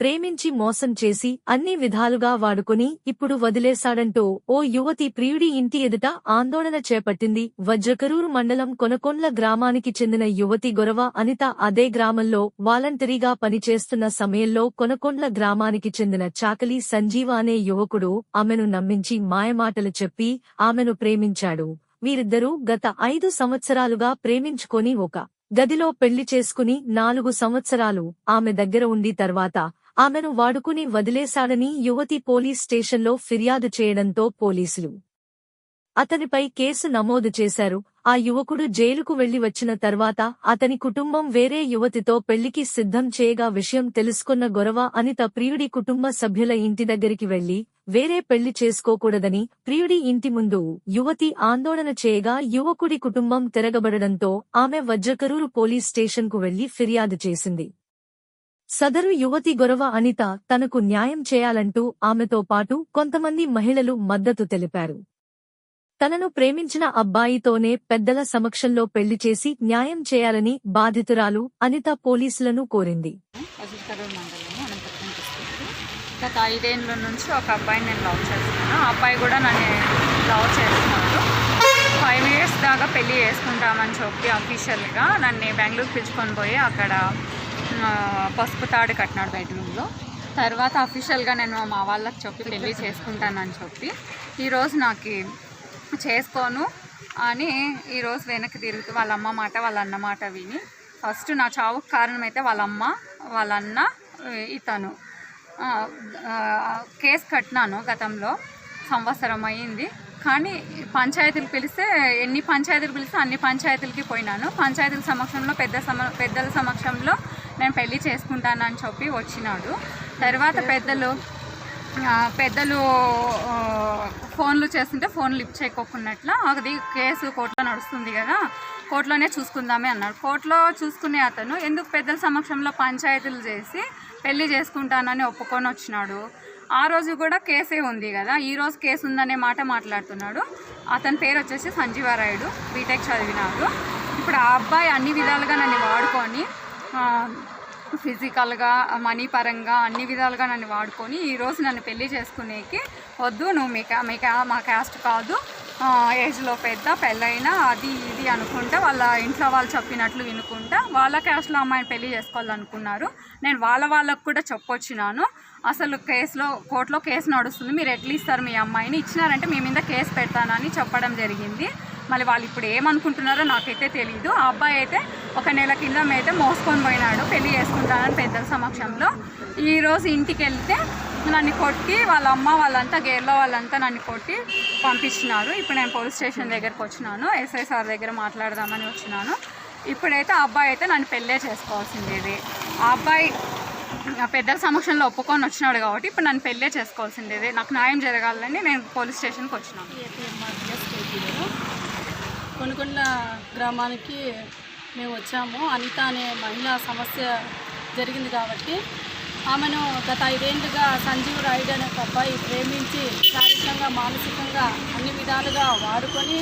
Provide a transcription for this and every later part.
ప్రేమించి మోసం చేసి అన్ని విధాలుగా వాడుకుని ఇప్పుడు వదిలేశాడంటూ ఓ యువతి ప్రియుడి ఇంటి ఎదుట ఆందోళన చేపట్టింది. వజ్రకరూరు మండలం కొనకొండ్ల గ్రామానికి చెందిన యువతి గొరవ అనిత అదే గ్రామంలో వాలంటరీగా పనిచేస్తున్న సమయంలో కొనకొండ్ల గ్రామానికి చెందిన చాకలి సంజీవ అనే యువకుడు ఆమెను నమ్మించి మాయమాటలు చెప్పి ఆమెను ప్రేమించాడు. వీరిద్దరూ గత ఐదు సంవత్సరాలుగా ప్రేమించుకొని ఒక గదిలో పెళ్ళి చేసుకుని నాలుగు సంవత్సరాలు ఆమె దగ్గర ఉండి తర్వాత ఆమెను వాడుకుని వదిలేశాడని యువతి పోలీస్ స్టేషన్లో ఫిర్యాదు చేయడంతో పోలీసులు అతనిపై కేసు నమోదు చేశారు. ఆ యువకుడు జైలుకు వెళ్ళి వచ్చిన తర్వాత అతని కుటుంబం వేరే యువతితో పెళ్ళికి సిద్ధం చేయగా విషయం తెలుసుకున్న గొరవ అనిత ప్రియుడి కుటుంబ సభ్యుల ఇంటి దగ్గరికి వెళ్ళి వేరే పెళ్ళి చేసుకోకూడదని ప్రియుడి ఇంటి ముందు యువతి ఆందోళన చేయగా యువకుడి కుటుంబం తిరగబడడంతో ఆమె వజ్రకరూరు పోలీస్ స్టేషన్కు వెళ్ళి ఫిర్యాదు చేసింది. సదరు యువతి గొరవ అనిత తనకు న్యాయం చేయాలంటూ ఆమెతో పాటు కొంతమంది మహిళలు మద్దతు తెలిపారు. తనను ప్రేమించిన అబ్బాయితోనే పెద్దల సమక్షంలో పెళ్ళి చేసి న్యాయం చేయాలని బాధితురాలు అనిత పోలీసులను కోరింది. గత ఐదేళ్ళ నుంచి ఒక అబ్బాయిని నేను లవ్ చేస్తున్నాను. ఆ అబ్బాయి కూడా నన్ను లవ్ చేస్తున్నాడు. ఫైవ్ ఇయర్స్ దాకా పెళ్ళి చేసుకుంటామని చెప్పి అఫీషియల్గా నన్ను బెంగళూరు పిలుచుకొని పోయి అక్కడ పసుపు తాడు కట్టినాడు బెడ్రూమ్లో తర్వాత అఫీషియల్గా నేను మా వాళ్ళకి చెప్పి పెళ్ళి చేసుకుంటానని చెప్పి ఈరోజు నాకు చేసుకోను అని ఈరోజు వెనక్కి తిరుగుతూ వాళ్ళ అమ్మ మాట వాళ్ళ అన్న మాట విని ఫస్ట్ నా చావుకు కారణమైతే వాళ్ళ అమ్మ వాళ్ళ అన్న ఇతను. కేసు కట్టినాను గతంలో సంవత్సరం అయ్యింది. కానీ పంచాయతీలు పిలిస్తే ఎన్ని పంచాయతీలు పిలిస్తే అన్ని పంచాయతీలకి పోయినాను. పంచాయతీల సమక్షంలో పెద్ద సమ పెద్దల సమక్షంలో నేను పెళ్ళి చేసుకుంటానని చెప్పి వచ్చినాడు. తర్వాత పెద్దలు పెద్దలు ఫోన్లు చేస్తుంటే ఫోన్ లిఫ్ట్ చేయకోకున్నట్ల అది కేసు కోర్టులో నడుస్తుంది కదా కోర్టులోనే చూసుకుందామే అన్నాడు. కోర్టులో చూసుకునే అతను ఎందుకు పెద్దల సమక్షంలో పంచాయతీలు చేసి పెళ్ళి చేసుకుంటానని ఒప్పుకొని వచ్చినాడు. ఆ రోజు కూడా కేసే ఉంది కదా ఈ రోజు కేసు ఉందనే మాట మాట్లాడుతున్నాడు. అతని పేరు వచ్చేసి సంజీవారాయుడు బీటెక్ చదివినాడు. ఇప్పుడు ఆ అబ్బాయి అన్ని విధాలుగా నన్ను వాడుకొని ఫిజికల్గా మనీ పరంగా అన్ని విధాలుగా నన్ను వాడుకొని ఈరోజు నన్ను పెళ్ళి చేసుకునేకి వద్దు నువ్వు మీ మీకు మీ మా క్యాస్ట్ కాదు. ఏజ్లో పెద్ద పెళ్ళైనా అది ఇది అనుకుంటా వాళ్ళ ఇంట్లో వాళ్ళు చెప్పినట్లు వినుకుంటా. వాళ్ళ క్యాస్ట్లో అమ్మాయిని పెళ్ళి చేసుకోవాలనుకున్నారు. నేను వాళ్ళ వాళ్ళకు కూడా చెప్పొచ్చినాను. అసలు కేసులో కోర్టులో కేసు నడుస్తుంది. మీరు ఎట్లా ఇస్తారు మీ అమ్మాయిని ఇచ్చినారంటే మీ మీద కేసు పెడతానని చెప్పడం జరిగింది. మళ్ళీ వాళ్ళు ఇప్పుడు ఏమనుకుంటున్నారో నాకైతే తెలియదు ఆ అబ్బాయి అయితే ఒక నెల కింద అయితే మోసుకొని పోయినాడు. పెళ్ళి చేసుకుంటానని పెద్దల సమక్షంలో. ఈరోజు ఇంటికి వెళ్తే నన్ను కొట్టి వాళ్ళ అమ్మ వాళ్ళంతా గేర్లో వాళ్ళంతా నన్ను కొట్టి పంపించినారు. ఇప్పుడు నేను పోలీస్ స్టేషన్ దగ్గరకు వచ్చినాను. ఎస్ఐ సార్ దగ్గర మాట్లాడదామని వచ్చినాను. ఇప్పుడైతే ఆ అబ్బాయి అయితే నన్ను పెళ్ళే చేసుకోవాల్సిందేది. ఆ అబ్బాయి పెద్దల సమక్షంలో ఒప్పుకొని వచ్చినాడు కాబట్టి ఇప్పుడు నన్ను పెళ్ళే చేసుకోవాల్సిందేది. నాకు న్యాయం జరగాలని నేను పోలీస్ స్టేషన్కి వచ్చినాను. కొనుకొండ గ్రామానికి మేము వచ్చాము. అనిత అనే మహిళా సమస్య జరిగింది కాబట్టి ఆమెను గత ఐదేళ్ళుగా సంజీవ్ రాయుడు అనే ఒక అబ్బాయి ప్రేమించి శారీరకంగా మానసికంగా అన్ని విధాలుగా వాడుకొని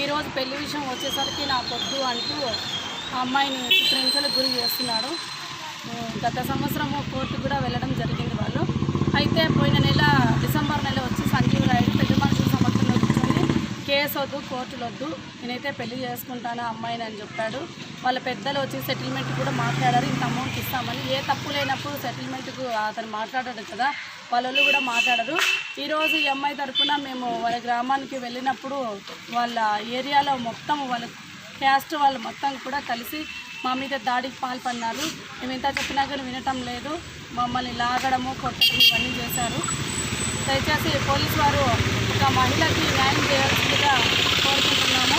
ఈరోజు పెళ్ళి విషయం వచ్చేసరికి నా పొద్దు అంటూ ఆ అమ్మాయిని చిత్రహింసలకు గురి చేస్తున్నాడు. గత సంవత్సరము కోర్టు కూడా వెళ్ళడం జరిగింది వాళ్ళు. అయితే పోయిన నెల డిసెంబర్ నెల వచ్చి సంజీవ్ రాయుడు పెద్ద కేసు వద్దు కోర్టులు వద్దు. నేనైతే పెళ్ళి చేసుకుంటాను అమ్మాయిని అని చెప్పాడు. వాళ్ళ పెద్దలు వచ్చి సెటిల్మెంట్ కూడా మాట్లాడారు. ఇంత అమౌంట్ ఇస్తామని. ఏ తప్పు లేనప్పుడు సెటిల్మెంట్కు అతను మాట్లాడాడు కదా వాళ్ళు కూడా మాట్లాడరు. ఈరోజు ఈ అమ్మాయి తరఫున మేము వాళ్ళ గ్రామానికి వెళ్ళినప్పుడు వాళ్ళ ఏరియాలో మొత్తం వాళ్ళ క్యాస్ట్ వాళ్ళు మొత్తం కూడా కలిసి మా మీద దాడికి పాల్పడినారు. మేము ఎంత చెప్పినా కానీ వినటం లేదు. మమ్మల్ని లాగడము కొట్టడం ఇవన్నీ చేశారు. దయచేసి పోలీసు వారు ఒక మహిళకి న్యాయం చేయాల్సిందిగా కోరుకుంటున్నాము